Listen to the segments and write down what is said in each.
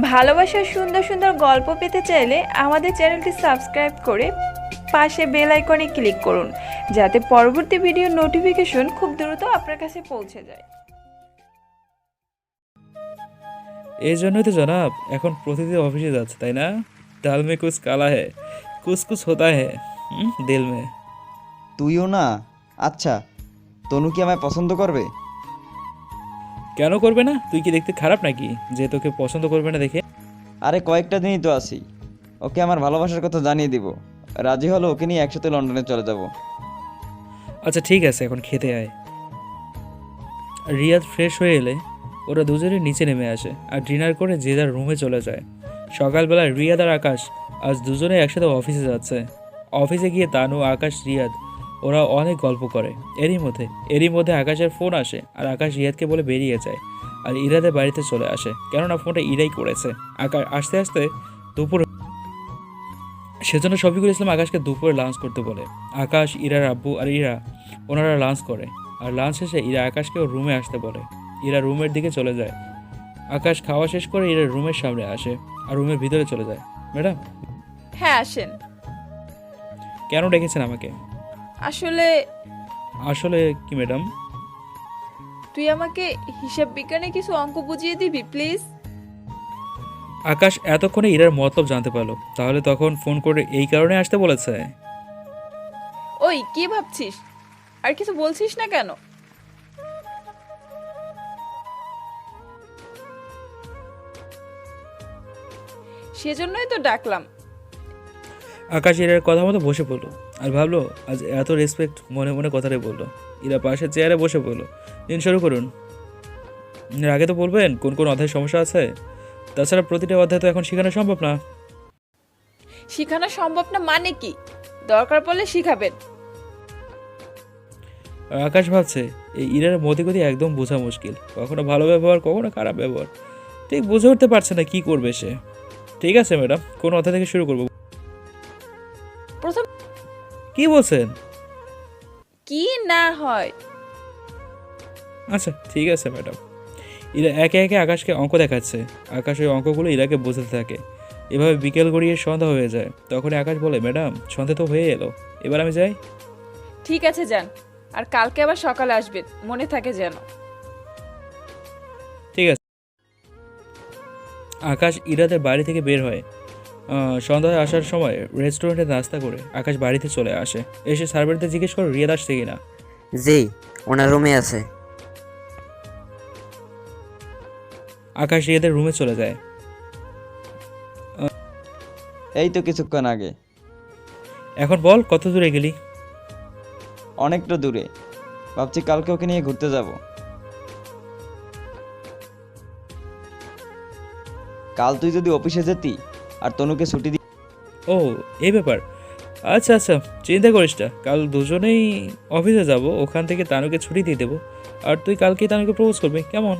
ভালোবাসার সুন্দর সুন্দর গল্প পেতে চাইলে আমাদের চ্যানেলটি সাবস্ক্রাইব করে পাশে বেল আইকনে ক্লিক করুন যাতে পরবর্তী ভিডিও নোটিফিকেশন খুব দ্রুত আপনার কাছে পৌঁছে যায়। এই জন্যই তো জনাব এখন প্রতিদিন অফিসে যাচ্ছে তাই না? ডাল মে কুছ কালা হে কুছ কুছ হোতা হে দিল মে। তুইও না? আচ্ছা তনু কি আমায় পছন্দ করবে? কেন করবে না? তুই কি দেখতে খারাপ নাকি? যে তোকে পছন্দ করবে না দেখে? আরে কয়েকটা দিনই তো আছি। ওকে আমার ভালোবাসার কথা জানিয়ে দিব। রাজি হলো ওকে নিয়ে একসাথে লন্ডনে চলে যাব। আচ্ছা ঠিক আছে এখন খেতে আয়। রিয়াদ ফ্রেশ হয়ে এলে ওরা দুজনে নিচে নেমে আসে আর ডিনার করে যে যার রুমে চলে যায়। সকালবেলা রিয়াদ আর আকাশ আজ দুজনে একসাথে অফিসে যাচ্ছে। অফিসে গিয়ে তানু আকাশ রিয়াদ ওরা অনেক গল্প করে। এরই মধ্যে এরই মধ্যে আকাশের ফোন আসে আর আকাশ রিয়াদকে বলে বেরিয়ে যায় আর ইরাদের বাড়িতে চলে আসে। কেননা ফোনটা ইরাই করেছে। আকাশ আস্তে আস্তে দুপুর সেজন্য শফিকুল ইসলাম আকাশকে দুপুরে লাঞ্চ করতে বলে। আকাশ ইরার আব্বু আর ইরা ওনারা লাঞ্চ করে আর লাঞ্চ শেষে ইরা আকাশকে ওর রুমে আসতে বলে। ইরা রুমের দিকে চলে যায়। আকাশ খাওয়া শেষ করে ইরা রুমের সামনে আসে আর রুমের ভিতরে চলে যায়। ম্যাডাম? হ্যাঁ আসেন। কেন ডেকেছেন আমাকে? আসলে আসলে কি ম্যাডাম? তুই আমাকে হিসাব বিজ্ঞানে কিছু অঙ্ক বুঝিয়ে দিবি প্লিজ? আকাশ এতক্ষণে ইরার মতলব জানতে পারল। তাহলে তখন ফোন করে এই কারণে আসতে বলেছে। ওই কি ভাবছিস? আর কিছু বলছিস না কেন? সেজন্যই তো ডাকলাম। আকাশ ইরার কথা মতো বসে পড়ল। আর ভাবলো আজ এত রেসপেক্ট মনে মনে কথাটাই বলল। ইরা পাশের চেয়ারে বসে পড়ল। দিন শুরু করুন। এর আগে তো বলবেন কোন কোন অধ্যায় সমস্যা আছে? তাছাড়া প্রতিটা অধ্যায় তো এখন শেখানো সম্ভব না। শিখানো সম্ভব না মানে কি? দরকার পড়লে শিখাবেন। আকাশ ভাবছে এই ইরার মতিগতি একদম বোঝা মুশকিল। কখনো ভালো ব্যবহার কখনো খারাপ ব্যবহার। ঠিক বুঝে উঠতে পারছে না কি করবে সে। ঠিক আছে ম্যাডাম কোন অধ্যায় থেকে শুরু করব? প্রথম কি বলছেন? কি না হয়। আচ্ছা ঠিক আছে ম্যাডাম। ইরা একে একে আকাশকে অঙ্ক দেখাচ্ছে। আকাশ ওই অঙ্কগুলো ইরাকে বোঝাতে থাকে। এভাবে বিকেল গড়িয়ে সন্ধ্যা হয়ে যায়। তখন আকাশ বলে ম্যাডাম সন্ধ্যা তো হয়ে এলো। এবার আমি যাই? ঠিক আছে যান। আর কালকে আবার সকালে আসবেন। মনে থাকে যেন। ঠিক আছে। আকাশ ইরাদের বাড়ি থেকে বের হয়। সন্ধ্যায় আসার সময় রেস্টুরেন্টে নাস্তা করে আকাশ বাড়িতে চলে আসে। এসে সার্ভেন্টদের জিজ্ঞেস করে রিয়াদ আসছে কিনা। জি ওনার রুমে আছে। আকাশ রিয়াদের রুমে চলে যায়। এই তো কিছুক্ষণ আগে। এখন বল কত দূরে গেলি? অনেকটা দূরে। ভাবছি কালকে ওকে নিয়ে ঘুরতে যাব। কাল তুই যদি অফিসে যেতি আর তনুকে ছুটি দি ও এই ব্যাপার। আচ্ছা আচ্ছা চিন্তা করিস না। কাল দুজনেই অফিসে যাব ওখান থেকে তানুকে ছুটি দিয়ে দেবো। আর তুই কালকেই তানুকে প্রপোজ করবি কেমন?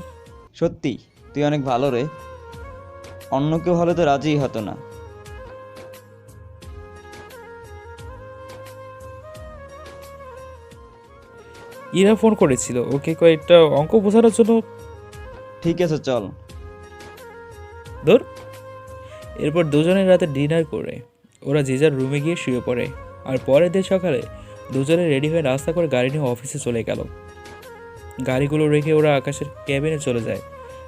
সত্যি তুই অনেক ভালো রে। অন্য কেউ হলে তো রাজিই হতো না। ইরা ফোন করেছিল ওকে কয়েকটা অঙ্ক বোঝানোর জন্য। ঠিক আছে চল। ধর। এরপর দুজনের রাতে ডিনার করে ওরা যে যার রুমে গিয়ে শুয়ে পড়ে। আর পরের দিন সকালে দুজনে রেডি হয়ে নাস্তা করে গাড়ি নিয়ে অফিসে চলে গেল। গাড়িগুলো রেখে ওরা আকাশের ক্যাবিনে চলে যায়।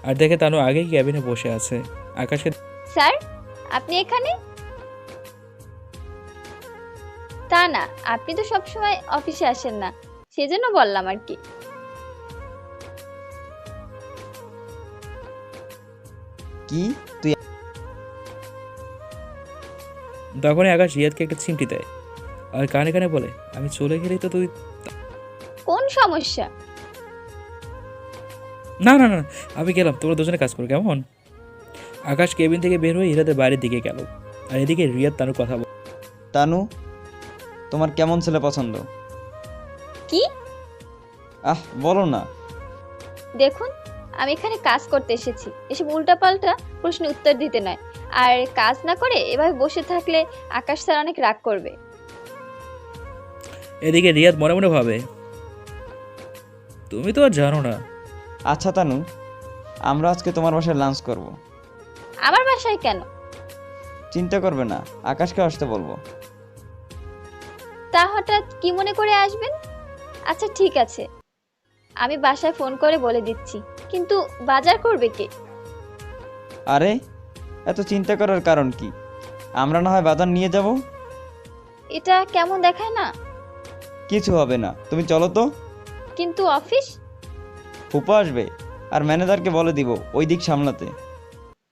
আর দেখে তানু আগেই ক্যাবিনে বসে আছে। আকাশকে স্যার আপনি এখানে? তা না আপনি তো সবসময় অফিসে আসেন না। সেজন্য বললাম আর কি। কি? তুই তখনই আকাশ রিয়াদকে একটা চিমটি দেয় আর কানে কানে বলে আমি চলে গেলেই তো তুই কোন সমস্যা? না না না আমি গেলাম তোমরা দুজনে কাজ করো কেমন? আকাশ কেবিন থেকে বের হয়ে ইরাদের বাড়ির দিকে গেল আর এদিকে রিয়াদ তানুর কথা বল তানু তোমার কেমন ছেলে পছন্দ? কি? আহ বলো না। দেখুন আমি এখানে কাজ করতে এসেছি এসব উল্টাপাল্টা প্রশ্নের উত্তর দিতে নয়। আর কাজ না করে এভাবে বসে থাকলে আকাশ স্যার অনেক রাগ করবে। এদিকে রিয়াদ মনে মনে ভাবে তুমি তো আর জানো না। আচ্ছা তানু আমরা আজকে তোমার বাসায় লাঞ্চ করব। আমার বাসায় কেন? চিন্তা করবে না আকাশকে আসতে বলব। তা হঠাৎ কি মনে করে আসবেন? আচ্ছা ঠিক আছে। আমি বাসায় ফোন করে বলে দিচ্ছি কিন্তু বাজার করবে কে? আরে এত চিন্তা করার কারণ কি? আমরা না হয় বাজার নিয়ে যাব? এটা কেমন দেখায় না? কিছু হবে না। তুমি চলো তো। কিন্তু অফিস? ফুপা আসবে আর ম্যানেজারকে বলে দিব ওই দিক সামলাতে।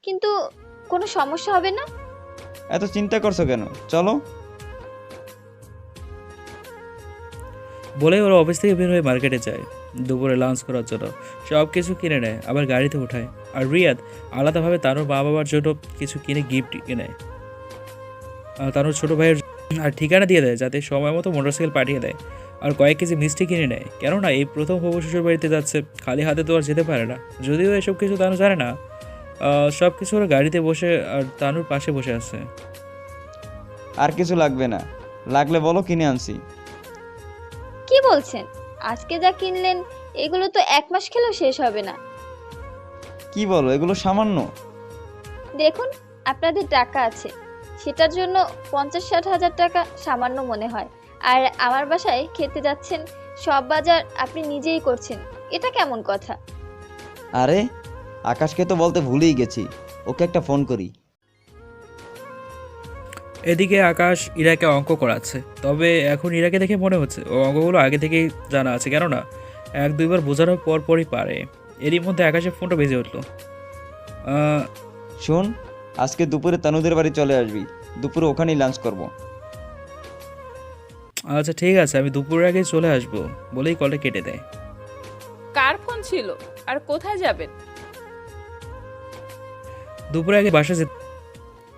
কিন্তু কোনো সমস্যা হবে না? এত চিন্তা করছ কেন? চলো। বলে ওরা অফিস থেকে বের হয়ে মার্কেটে যায়। দুপুরে লাঞ্চ করার জন্য। সব কিছু কিনে নেয় আবার গাড়িতে ওঠায়। আর রিয়াদ আলাদাভাবে তানুর মা বাবার জন্য কিছু কিনে গিফট কিনে তানুর ছোটো ভাইয়ের আর ঠিকানা দিয়ে দেয় যাতে সময় মতো মোটরসাইকেল পাঠিয়ে দেয়। আর কয়েক কেজি মিষ্টি কিনে নেয়। কেননা এই প্রথম হবু শ্বশুর বাড়িতে যাচ্ছে খালি হাতে তো আর যেতে পারে না। যদিও এসব কিছু তানু জানে না সব কিছু ওরা গাড়িতে বসে আর তানুর পাশে বসে আছে। আর কিছু লাগবে না। লাগলে বলো কিনে আনছি। কি বলছেন? আজকে যা কিনলেন এগুলো তো এক মাস খেলেও শেষ হবে না। কি বলো এগুলো সামান্য? দেখুন আপনাদের টাকা আছে। সেটার জন্য পঞ্চাশ ষাট হাজার টাকা সামান্য মনে হয়। আর আমার বাসায় খেতে যাচ্ছেন সব বাজার আপনি নিজেই করছেন। এটা কেমন কথা? আরে আকাশকে তো বলতে ভুলেই গেছি। ওকে একটা ফোন করি। এদিকে আকাশ ইরাকে অঙ্ক করাচ্ছে। তবে এখন ইরাকে দেখে মনে হচ্ছে ও অঙ্কগুলো আগে থেকেই জানা আছে কেননা এক দুইবার বোঝানোর পর পরই পারে। এরই মধ্যে আকাশের ফোনটা বেজে উঠল। শোন আজকে দুপুরে তানুদের বাড়ি চলে আসবি। দুপুরে ওখানেই লাঞ্চ করব। আচ্ছা ঠিক আছে আমি দুপুরের আগে চলে আসব বলেই কলটা কেটে দেয়। কার ফোন ছিল? আর কোথায় যাবেন? দুপুরে আগে বাসা যেতে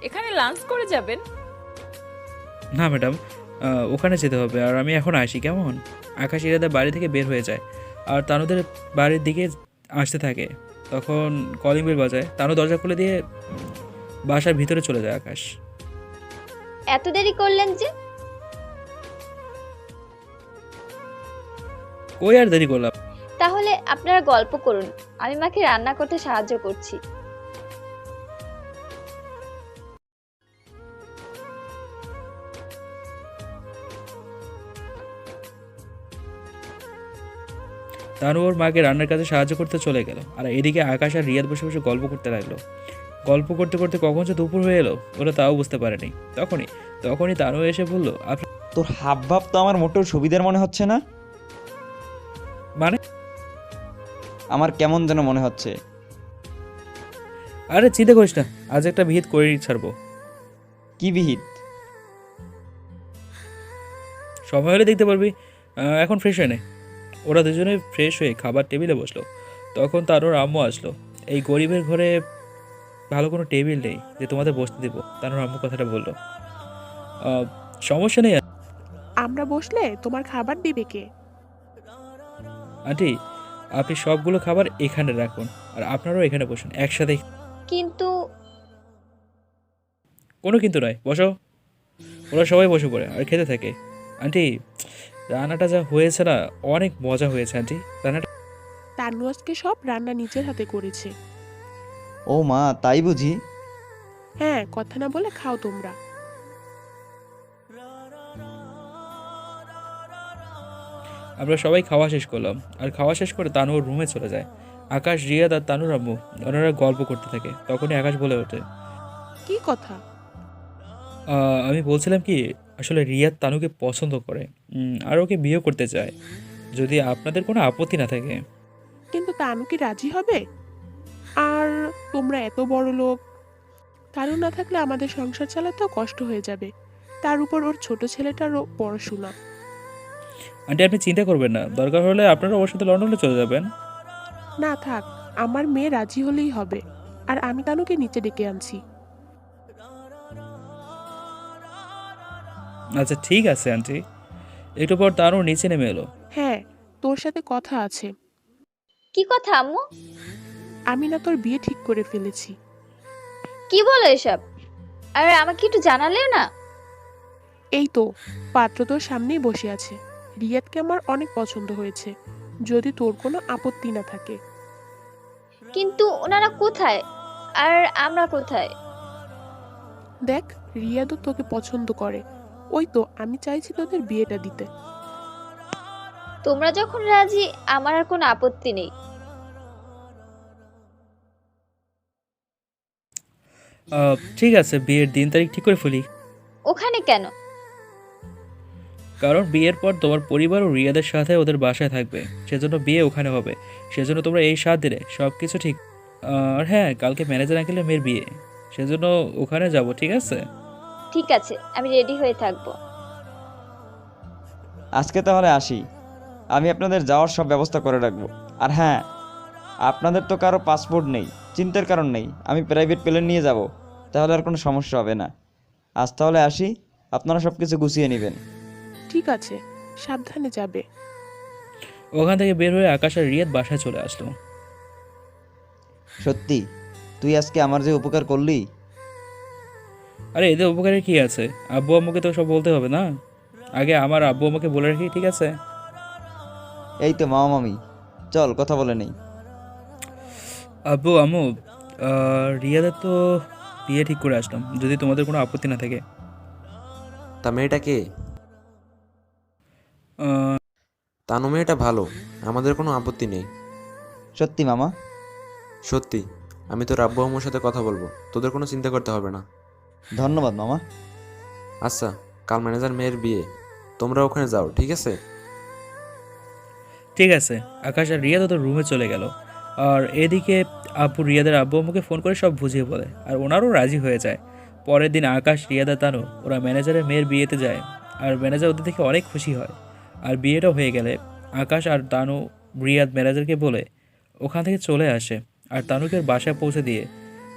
এখানে লাঞ্চ করে যাবেন? না ম্যাডাম ওখানে যেতে হবে। আর আমি এখন আসি কেমন? আকাশ ইরাদের বাড়ি থেকে বের হয়ে যায়। আর তানুদের বাড়ির দিকে আসতে থাকে। তখন কলিং বেল বাজায়। তানু দরজা খুলে দিয়ে বাসার ভিতরে চলে যায় আকাশ। এত দেরি করলেন যে? কই আর দেরি করলাম? তাহলে আপনারা গল্প করুন। আমি মাকে রান্না করতে সাহায্য করছি। তানু ওর মাকে রান্নার কাজে সাহায্য করতে চলে গেল আর এদিকে আকাশ আর রিয়াদ বসে বসে গল্প করতে লাগল। গল্প করতে করতে কখন যে দুপুর হয়ে এলো ওরা তাও বুঝতে পারেনি। তখনই তখনই তানু এসে বলল আপনার তোর হাব ভাব তো আমার মোটেও সুবিধার মনে হচ্ছে না? মানে? আমার কেমন যেন মনে হচ্ছে। আরে চিন্তা করিস না আজ একটা বিহিত করে ছাড়বো। কি বিহিত? সময় হলে দেখতে পারবি এখন ফ্রেশ হয়ে নে ওরা দুজনে ফ্রেশ হয়ে খাবার টেবিলে বসল। তখন তানুর আম্মু আসলো। এই গরিবের ঘরে ভালো কোনো টেবিল নেই যে তোমাদের বসতে দেবো। তানুর আম্মু কথাটা বলল। সমস্যা নেই আমরা বসলে তোমার খাবার দিবে কে? আন্টি আপনি সবগুলো খাবার এখানে রাখুন আর আপনারাও এখানে বসুন একসাথে কিন্তু কোনো কিন্তু নয় বসো। ওরা সবাই বসে পড়ে আর খেতে থাকে। আন্টি রান্নাটা যা হয়েছে না অনেক মজা হয়েছে আন্টি। রান্নাটা তানু আজকে সব রান্না নিজের হাতে করেছে। ও মা তাই বুঝি? হ্যাঁ কথা না বলে খাও তোমরা। আমরা সবাই খাওয়া শেষ করলাম। আর খাওয়া শেষ করে তানু ওর রুমে চলে যায়। আকাশ রিয়াদ আর তানুর আম্মু ওনারা গল্প করতে থাকে। তখনই আকাশ বলে ওঠে কি কথা? "আহ, আমি বলছিলাম কি আসলে রিয়াদ তানুকে পছন্দ করে। আর ওকে বিয়ে করতে চায় যদি আপনাদের কোনো আপত্তি না থাকে। কিন্তু তানু কি রাজি হবে? আর তোমরা এত বড় লোক তানু না থাকলে আমাদের সংসার চালাতেও কষ্ট হয়ে যাবে। তার উপর ওর ছোট ছেলেটারও পড়াশোনা। আন্টি আপনি চিন্তা করবেন না। দরকার হলে আপনারা ওর সাথে লন্ডনে চলে যাবেন। না থাক আমার মেয়ে রাজি হলেই হবে। আর আমি তানুকে নিচে ডেকে আনছি। আচ্ছা ঠিক আছে আন্টি। একটু পর তানু নিচে নেমে এলো। হ্যাঁ তোর সাথে কথা আছে। কি কথা আম্মু? আমি না তোর বিয়ে ঠিক করে ফেলেছি। কি বলো এসব? আর আমাকে একটু জানালেও না? এই তো পাত্র তোর সামনেই বসে আছে। রিয়াদকে আমার অনেক পছন্দ হয়েছে। যদি তোর কোনো আপত্তি না থাকে। কিন্তু ওনারা কোথায়? আর আমরা কোথায়? দেখ রিয়াদও তোকে পছন্দ করে। ওই তো আমি চাইছি তোদের বিয়েটা দিতে। তোমরা যখন রাজি আমার আর কোনো আপত্তি নেই। আহ, ঠিক আছে বিয়ের দিন তারিখ ঠিক করে ফেলি। ওখানে কেন? কারণ বিয়ের পর তোমার পরিবার ও রিয়াদের সাথে ওদের বাসায় থাকবে। সেজন্য বিয়ে ওখানে হবে। সেজন্য তোমরা এই সাত দিলে সব কিছু ঠিক আর হ্যাঁ কালকে ম্যানেজার আঙ্কেলের মেয়ের বিয়ে। সেজন্য ওখানে যাব ঠিক আছে? ঠিক আছে আমি রেডি হয়ে থাকব। আজকে তাহলে আসি। আমি আপনাদের যাওয়ার সব ব্যবস্থা করে রাখব। আর হ্যাঁ আপনাদের তো কারও পাসপোর্ট নেই চিন্তার কারণ নেই আমি প্রাইভেট প্লেন নিয়ে যাব তাহলে আর কোনো সমস্যা হবে না। আজ তাহলে আসি আপনারা সব কিছু গুছিয়ে নেবেন। ঠিক আছে সাবধানে যাবে। ওখান থেকে বের হয়ে আকাশ আর রিয়াদ বাসায় চলে আসলো। সত্যি তুই আজকে আমার যে উপকার করলি আরে এদের উপকারের কি আছে? আব্বু আম্মুকে তো সব বলতে হবে না? আগে আমার আব্বু আম্মুকে বলে রাখি ঠিক আছে? এই তো মামা মামি। চল কথা বলে নেই। আব্বু আম্মু রিয়াদের তো বিয়ে ঠিক করে আসলাম যদি তোমাদের কোনো আপত্তি না থাকে। তা মেয়েটা কে? আহ, তানু মেয়েটা ভালো আমাদের কোনো আপত্তি নেই। সত্যি মামা? সত্যি আমি তোর আব্বু আম্মুর সাথে কথা বলব তোদের কোনো চিন্তা করতে হবে না। ধন্যবাদ মামা। আচ্ছা কাল ম্যানেজার মেয়ের বিয়ে। তোমরা ওখানে যাও ঠিক আছে? ঠিক আছে। আকাশ আর রিয়া ওদের রুমে চলে গেল। আর এদিকে আপু রিয়াদের আব্বু আম্মুকে ফোন করে সব বুঝিয়ে বলে। আর ওনারও রাজি হয়ে যায়। পরের দিন আকাশ রিয়াদা তানু ওরা ম্যানেজারের মেয়ের বিয়েতে যায়। আর ম্যানেজার ওদের দেখে অনেক খুশি হয়। আর বিয়েটাও হয়ে গেলে আকাশ আর তানু রিয়াদ ম্যানেজারকে বলে ওখান থেকে চলে আসে। আর তানুকে বাসায় পৌঁছে দিয়ে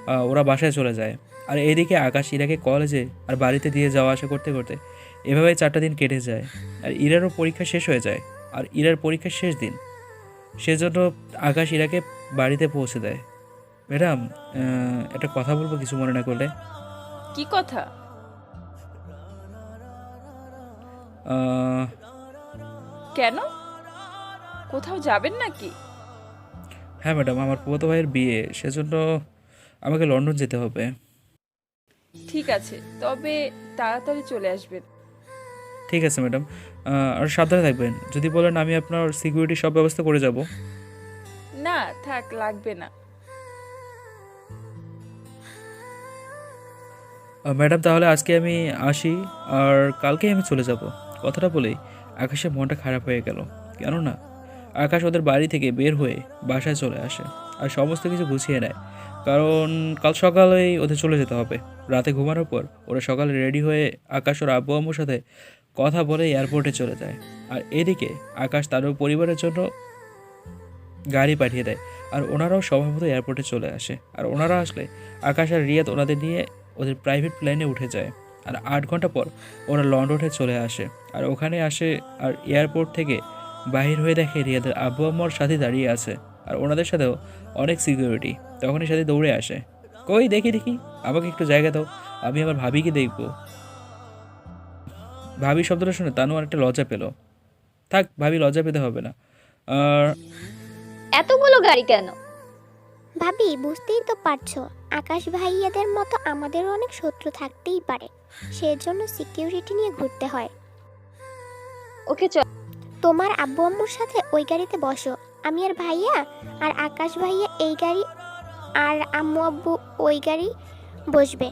আহ, ওরা বাসায় চলে যায়। আর এইদিকে আকাশ ইরাকে কলেজে আর বাড়িতে দিয়ে যাওয়া আসা করতে করতে এভাবে চারটা দিন কেটে যায়। আর ইরারও পরীক্ষা শেষ হয়ে যায়। আর ইরার পরীক্ষার শেষ দিন। সেজন্য আকাশ ইরাকে বাড়িতে পৌঁছে দেয়। ম্যাডাম একটা কথা বলব কিছু মনে না করলে? কি কথা? কেন? কোথাও যাবেন নাকি? হ্যাঁ ম্যাডাম আমার পুতো ভাইয়ের বিয়ে। সেজন্য আমাকে লন্ডন যেতে হবে। ঠিক আছে তবে তাড়াতাড়ি চলে আসবেন। ঠিক আছে ম্যাডাম। আর সাবধানে থাকবেন। যদি বলেন আমি আপনার সিকিউরিটি সব ব্যবস্থা করে যাব। না থাক লাগবে না। ম্যাডাম তাহলে আজকে আমি আসি আর কালকেই আমি চলে যাব। কথাটা বলেই আকাশের মনটা খারাপ হয়ে গেল। কেননা আকাশ ওদের বাড়ি থেকে বের হয়ে বাসায় চলে আসে আর সমস্ত কিছু গুছিয়ে নেয়। কারণ কাল সকালেই ওদের চলে যেতে হবে। রাতে ঘুমানোর পর ওরা সকালে রেডি হয়ে আকাশ ওর আব্বু আম্মুর সাথে কথা বলে এয়ারপোর্টে চলে যায়। আর এদিকে আকাশ তার পরিবারের জন্য গাড়ি পাঠিয়ে দেয় আর ওনারাও সময় মতো এয়ারপোর্টে চলে আসে। আর ওনারা আসলে আকাশ আর রিয়াদ ওনাদের নিয়ে ওদের প্রাইভেট প্লেনে উঠে যায়। আর আট ঘণ্টা পর ওরা লন্ডনে চলে আসে। আর ওখানে আসে আর এয়ারপোর্ট থেকে বাহির হয়ে দেখে রিয়াদের আব্বু আম্মার সাথে দাঁড়িয়ে আছে। আর ওনাদের সাথেও অনেক সিকিউরিটি তখনই সাথে দৌড়ে আসে। কই দেখি দেখি আমাকে একটু জায়গা দাও আমি আমার ভাবিকে দেখব। ভাবি শব্দটা শুনে তানু অনেকটা লজ্জা পেল। থাক ভাবি লজ্জা পেতে হবে না। আর এতগুলো গাড়ি কেন? ভাবি বুঝতেই তো পারছ আকাশ ভাইয়াদের মতো আমাদেরও অনেক শত্রু থাকতেই পারে। সেজন্য সিকিউরিটি নিয়ে ঘুরতে হয়। ওকে চল তোমার আব্বু আম্মুর সাথে ওই গাড়িতে বসো। আমি আর ভাইয়া আর আকাশ ভাইয়া এই গাড়ি আর আম্মু আব্বু ওই গাড়ি বসবে।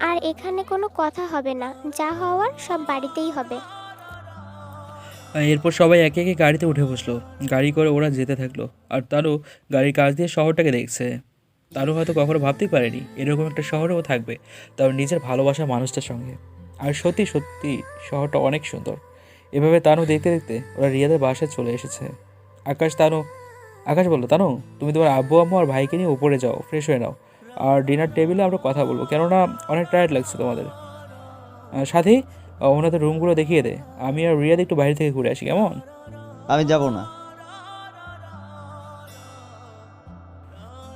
আর এখানে কোনো কথা হবে না, যা হওয়ার সব বাড়িতেই হবে। এরপর সবাই একে একে গাড়িতে উঠে বসল। গাড়ি করে ওরা যেতে থাকল। আর তারও গাড়ির কাজ দিয়ে শহরটাকে দেখছে। তারও হয়তো কখনো ভাবতেই পারেনি, এরকম একটা শহরেও থাকবে তার নিজের ভালোবাসা মানুষটার সঙ্গে। আর সত্যি সত্যি, শহরটা অনেক সুন্দর। এভাবে তানু দেখতে দেখতে ওরা রিয়াদের বাসায় চলে এসেছে। আকাশ তানু আকাশ বলল তানু তুমি তোমার আব্বু আম্মু আর ভাইকে নিয়ে উপরে যাও ফ্রেশ হয়ে নাও। আর ডিনার টেবিলে আমরা কথা বলব কেননা অনেক টায়ার্ড লাগছে তোমাদের। সাথে ওনাদের রুমগুলো দেখিয়ে দে। আমি আর রিয়াদ একটু বাইরে থেকে ঘুরে আসি কেমন? আমি যাব না।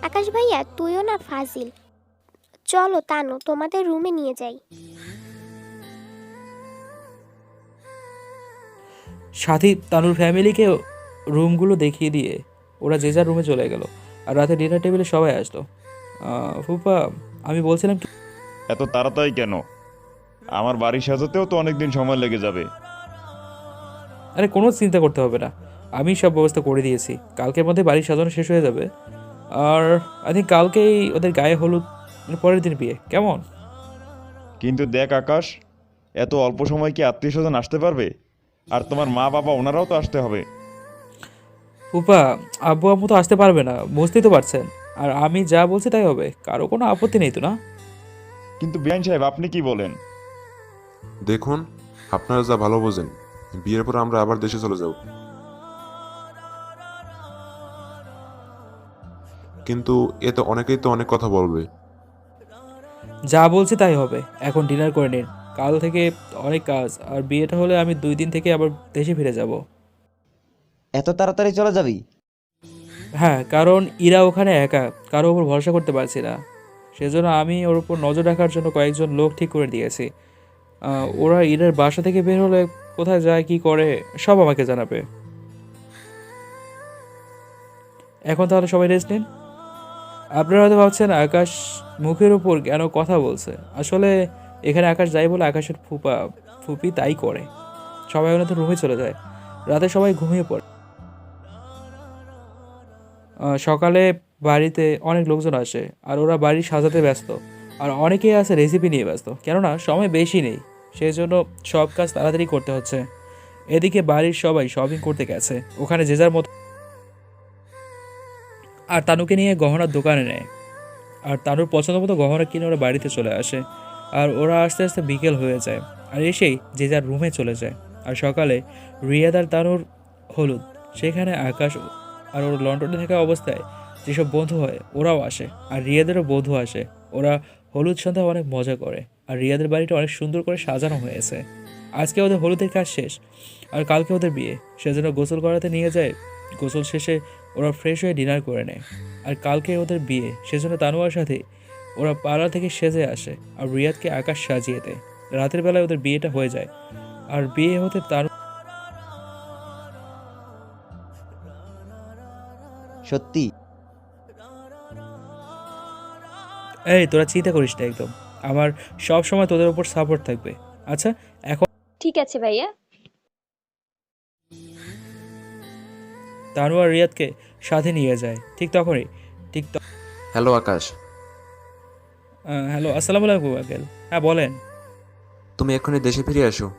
আকাশ ভাইয়া তুইও না ফাজিল। চলো তানু তোমাদের রুমে নিয়ে যাই। সাথী তানুর ফ্যামিলিকে রুমগুলো দেখিয়ে দিয়ে ওরা যে যার রুমে চলে গেল। আর রাতে ডিনার টেবিলে সবাই আসলো। ফুপা আমি বলছিলাম কি এত তাড়াতাড়ি কেন? আমার বাড়ি সাজাতেও তো অনেক দিন সময় লেগে যাবে। আরে কোনো চিন্তা করতে হবে না। আমি সব ব্যবস্থা করে দিয়েছি। কালকের মধ্যে বাড়ি সাজানো শেষ হয়ে যাবে। আর আই থিঙ্ক কালকেই ওদের গায়ে হলুদ মানে পরের দিন বিয়ে। কেমন? কিন্তু দেখ আকাশ এত অল্প সময় কি আত্মীয় স্বজন আসতে পারবে? আর তোমার মা বাবা ওনারাও তো আসতে হবে। ফুপা আব্বু আম্মু তো আসতে পারবে না বুঝতেই তো পারছেন। আর আমি যা বলছি তাই হবে কারও কোনো আপত্তি নেই তো না? কিন্তু বিয়ান সাহেব আপনি কি বলেন? দেখুন আপনারা যা ভালো বোঝেন বিয়ের পর আমরা আবার দেশে চলে যাব। কিন্তু এতে অনেকেই তো অনেক কথা বলবে। যা বলছি তাই হবে এখন ডিনার করে নিন। কাল থেকে অনেক কাজ আর বিয়েটা হলে আমি দুই দিন থেকে আবার দেশে ফিরে যাব। এত তাড়াতাড়ি চলে যাবি? হ্যাঁ কারণ ইরা ওখানে একা, কারও উপর ভরসা করতে পারছি না। সেজন্য আমি ওর উপর নজর রাখার জন্য কয়েকজন লোক ঠিক করে দিয়েছি। ওরা ইরার বাসা থেকে বের হলে কোথায় যায়, কি করে, সব আমাকে জানাবে। এখন তাহলে সবাই রেস্ট নিন। আপনারা হয়তো ভাবছেন আকাশ মুখের উপর কেন কথা বলছে। আসলে এখানে আকাশ যাই বলে আকাশের ফুপা, ফুপি তাই করে। সবাই ওনাদের রুমে চলে যায়। রাতে সবাই ঘুমিয়ে পড়ে। সকালে বাড়িতে অনেক লোকজন আসে আর ওরা বাড়ি সাজাতে ব্যস্ত। আর অনেকেই আছে রেসিপি নিয়ে ব্যস্ত। কেননা সময় বেশি নেই সেই জন্য সব কাজ তাড়াতাড়ি করতে হচ্ছে। এদিকে বাড়ির সবাই শপিং করতে গেছে, ওখানে যে যার মতো আর তানুকে নিয়ে গহনার দোকানে নেয়। আর তানুর পছন্দ মতো গহনা কিনে ওরা বাড়িতে চলে আসে। আর ওরা আস্তে আস্তে বিকেল হয়ে যায়, আর এসেই যে যার রুমে চলে যায়। আর সকালে রিয়াদ আর তানুর হলুদ, সেখানে আকাশ আর ওর লন্ডনে থাকা অবস্থায় যেসব বন্ধু হয়, ওরাও আসে। আর রিয়াদেরও বন্ধু আসে। ওরা হলুদ সন্ধ্যা অনেক মজা করে। আর রিয়াদের বাড়িটা অনেক সুন্দর করে সাজানো হয়েছে। আজকে ওদের হলুদের কাজ শেষ। আর কালকে ওদের বিয়ে। সেজন্য গোসল করাতে নিয়ে যায়। গোসল শেষে ওরা ফ্রেশ হয়ে ডিনার করে নেয়। আর কালকে ওদের বিয়ে। সেজন্য তানুয়ার সাথে ওরা পাড়া থেকে সেজে আসে। আর রিয়াদকে আকাশ সাজিয়ে দেয়। রাতের বেলায় ওদের বিয়েটা হয়ে যায়। আর বিয়ে হতে তানু সত্যি? এই তোরা চিন্তা করিস না একদম। আমার সব সময় তোদের উপর সাপোর্ট থাকবে। আচ্ছা এখন ঠিক আছে ভাইয়া। তানু আর রিয়াদকে সাথে নিয়ে যায়। ঠিক তখনই ঠিক ত- হ্যালো আকাশ। আহ, হ্যালো আসসালামু আলাইকুম আঙ্কেল। হ্যাঁ বলেন। তুমি এক্ষুনি দেশে ফিরে আসো।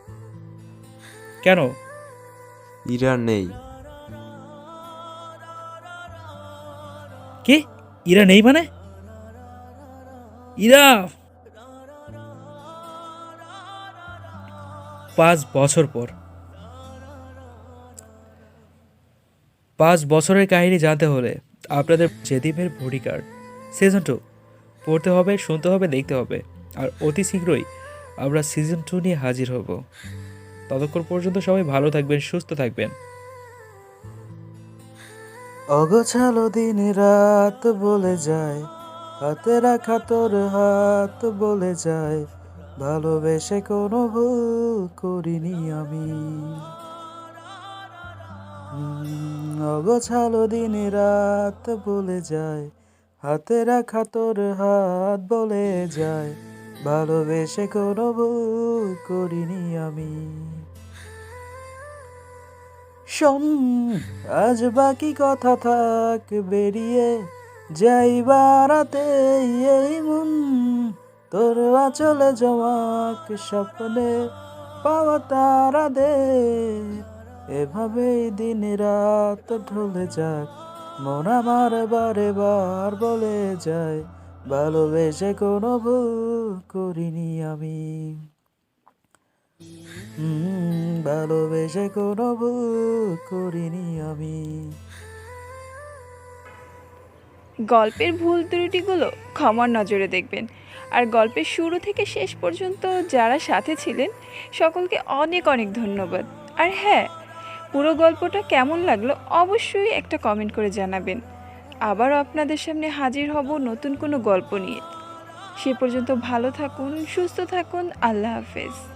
কেন? ইরা নেই। কি? ইরা নেই মানে? ইরা! পাঁচ বছর পর। পাঁচ বছরের কাহিনী জানতে হলে আপনাদের জেদিমের কার্ড সিজন টু পড়তে হবে, শুনতে হবে, দেখতে হবে। আর অতি শীঘ্রই আমরা সিজন টু নিয়ে হাজির হব। ততক্ষণ পর্যন্ত সবাই ভালো থাকবেন, সুস্থ থাকবেন। অগোছালো দিন রাত বলে যায়, হাতে রাখা তোর হাত বলে যায়, ভালোবেসে কোনো ভুল করিনি আমি। অগোছালো দিন রাত বলে যায়, হাতে রাখা তোর হাত বলে যায়, ভালোবেসে কোনো ভুল করিনি আমি। শোন আজ বাকি কথা থাক, বেরিয়ে যাই বারাতে এই মন। তোর আচলে জমাক স্বপ্নে পাওয়া তারা দে এভাবেই দিন রাত ঢলে যাক, মন আমার বারে বার বলে যায়। ভালোবেসে কোনো ভুল করিনি আমি। ভালোবেসে কোনো ভুল করিনি আমি। গল্পের ভুল ত্রুটিগুলো ক্ষমার নজরে দেখবেন। আর গল্পের শুরু থেকে শেষ পর্যন্ত যারা সাথে ছিলেন, সকলকে অনেক অনেক ধন্যবাদ। আর হ্যাঁ পুরো গল্পটা কেমন লাগল অবশ্যই একটা কমেন্ট করে জানাবেন। আবারও আপনাদের সামনে হাজির হব নতুন কোনো গল্প নিয়ে। সে পর্যন্ত ভালো থাকুন, সুস্থ থাকুন, আল্লাহ হাফেজ।